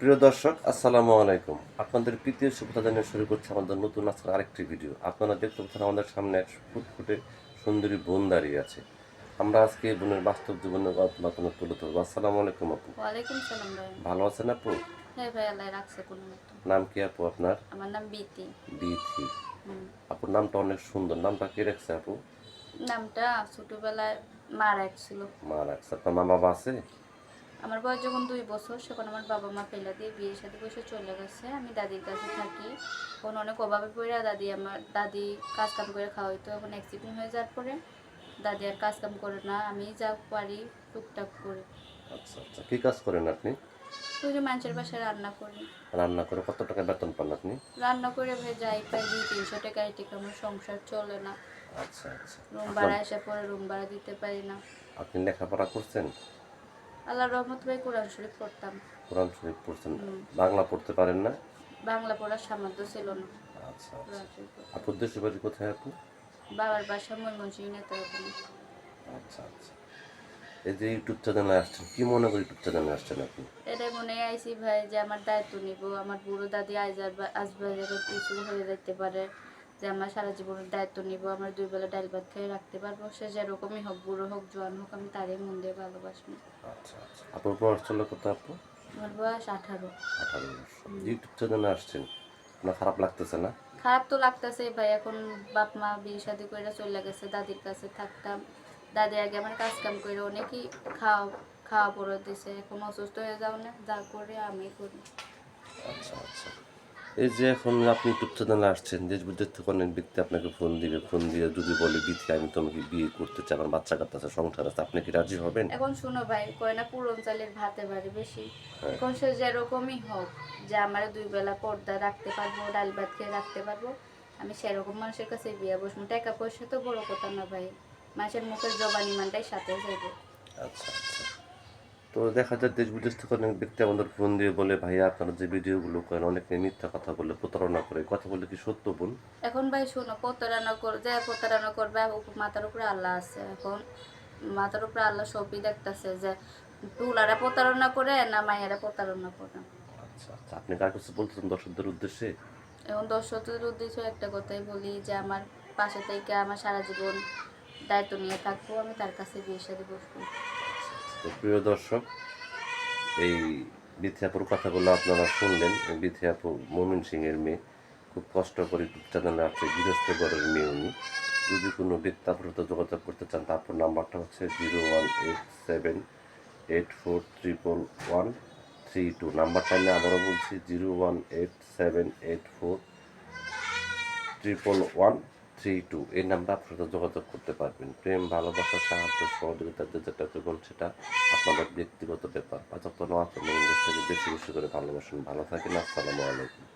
প্রিয় দর্শক আসসালামু আলাইকুম। আপনাদের তৃতীয় শুভতা জানিয়ে শুরু করছে আমাদের নতুন আজকের আরেকটি ভিডিও। আপনারা দেখতে পাচ্ছেন আমাদের সামনে এক ফুটফুটে সুন্দরী বোন দাঁড়িয়ে আছে। আমরা আজকে এই বোনের বাস্তব জীবনের গল্প আপনাদের তুলে ধরবো। আসসালামু আলাইকুম আপু। ওয়ালাইকুম সালাম ভাই। ভালো আছেন আপু? হ্যাঁ ভাই আল্লাহ রাখছে কোনো নাম কি আপু আপনার? আমার নাম বিতি। হুম। আপুর নামটা অনেক সুন্দর। নামটা কে রাখছে আপু? নামটা ছোটবেলায় মা রাখছিল। মা রাখছে। আপনার মা বাবা আছে? আমার বয়স যখন দুই বছর সেখন আমার বাবা মা ফেলে দিয়ে বিয়ের সাথে বসে চলে গেছে। আমি দাদির কাছে থাকি। তখন অনেক অভাবে পড়ে দাদি আমার দাদি কাজ কাম করে খাওয়াইতো। এখন অ্যাক্সিডেন্ট হয়ে যাওয়ার পরে দাদি আর কাজ কাম করে না। আমি যা পারি টুকটাক করি। আচ্ছা আচ্ছা। কি কাজ করেন আপনি? ওই যে মানুষের বাসায় রান্না করি। রান্না করে কত টাকা বেতন পান আপনি? রান্না করে ভাই যাই পাই দুই তিনশো টাকা এই টাকা আমার সংসার চলে না। আচ্ছা আচ্ছা। রুম ভাড়া এসে পরে রুম ভাড়া দিতে পারি না। আপনি লেখাপড়া করছেন? আল্লাহ রহমত ভাই কোরআন শরীফ পড়তাম। কোরআন শরীফ পড়ছেন হুম। বাংলা পড়তে পারেন না? বাংলা পড়ার সামর্থ্য ছিল না। আচ্ছা আচ্ছা। আপুর দেশের বাড়ি কোথায় আপু? বাবার বাসা ময়মনসিংহ নেতা আচ্ছা আচ্ছা। এই যে ইউটিউব চ্যানেলে আসছেন কি মনে করে ইউটিউব চ্যানেলে আসছেন আপনি? এটাই মনে আইসি ভাই যে আমার দায়িত্ব নিব আমার বুড়ো দাদি আইজার আসবে কিছু হয়ে যেতে পারে। যে আমার সারা জীবনের দায়িত্ব নিব আমার দুই বেলা ডাল ভাত খেয়ে রাখতে পারব। সে যেরকমই হোক বুড়ো হোক জোয়ান হোক আমি তারই মন দিয়ে ভালোবাসবো। আচ্ছা আচ্ছা। বয়স চলো কত আপু? আমার বয়স আঠারো। আঠারো ইউটিউব চ্যানেলে আসছেন। আপনার খারাপ লাগতেছে না? খারাপ তো লাগতেছে ভাই এখন বাপ মা বিয়ে শাদি করে চলে গেছে দাদির কাছে থাকতাম। দাদি আগে আমার কাজ কাম করে অনেকই খাওয়া খাওয়া পড়ে দিছে এখন অসুস্থ হয়ে যাও না যা করে আমি করি। আচ্ছা আচ্ছা। এই যে এখন আপনি চ্যানেলে আসছেন দেশ বিদেশ থেকে অনেক ব্যক্তি আপনাকে ফোন দিবে ফোন দিয়ে যদি বলে বিথি আমি তোমাকে বিয়ে করতে চাই আমার বাচ্চা কাচ্চা আছে সংসার আছে আপনি কি রাজি হবেন? এখন শুনো ভাই কয় না পুরন চালের ভাতে বাড়ি বেশি। হ্যাঁ। এখন সে যেরকমই হোক যে আমার দুই বেলা পর্দা রাখতে পারব ডাল ভাত খেয়ে রাখতে পারব আমি সেরকম মানুষের কাছে বিয়ে বসবো। টাকা পয়সা তো বড় কথা না ভাই মানুষের মুখের জবানি মানটাই সাথে যাইবে। আচ্ছা আচ্ছা। তো দেখা যায় দেশ বিদেশ থেকে অনেক ব্যক্তি আমাদের ফোন দিয়ে বলে ভাইয়া আপনারা যে ভিডিওগুলো করেন অনেকে মিথ্যা কথা বলে প্রতারণা করে কথা বলে কি সত্য বল? এখন ভাই শোনো প্রতারণা কর যে প্রতারণা করবে মাথার উপরে আল্লাহ আছে। এখন মাথার উপরে আল্লাহ সবই দেখতেছে যে টুলারা প্রতারণা করে না মায়েরা প্রতারণা করে। আচ্ছা আচ্ছা আপনি কার কাছে বলতেছেন দর্শকদের উদ্দেশ্যে? এখন দর্শকদের উদ্দেশ্যে একটা কথাই বলি যে আমার পাশে থেকে আমার সারা জীবন দায়িত্ব নিয়ে থাকব আমি তার কাছে বিয়ে সাথে বসবো। তো প্রিয় দর্শক, এই বিথিয়াপুর কথাগুলো আপনারা শুনলেন। বিথিয়াপুর মোমিন সিং এর মেয়ে, খুব কষ্ট করে চ্যানেলে আছে, গৃহস্থ ঘরের মেয়ে উনি। যদি কোনো সাথে যোগাযোগ করতে চান, তারপর নাম্বারটা হচ্ছে zero one eight seven eight four triple one three two. নাম্বারটা আমি আবারও বলছি, zero one eight seven eight four triple one three two এই নাম্বার আপনার যোগাযোগ করতে পারবেন। প্রেম, ভালোবাসা, সাহায্য, সহযোগিতা, যে যেটা করবেন সেটা আপনাদের ব্যক্তিগত ব্যাপার। পাঁচক ইংরেজ থেকে বেশি বেশি করে ভালোবাসেন। ভালো থাকেন। আসসালামু আলাইকুম।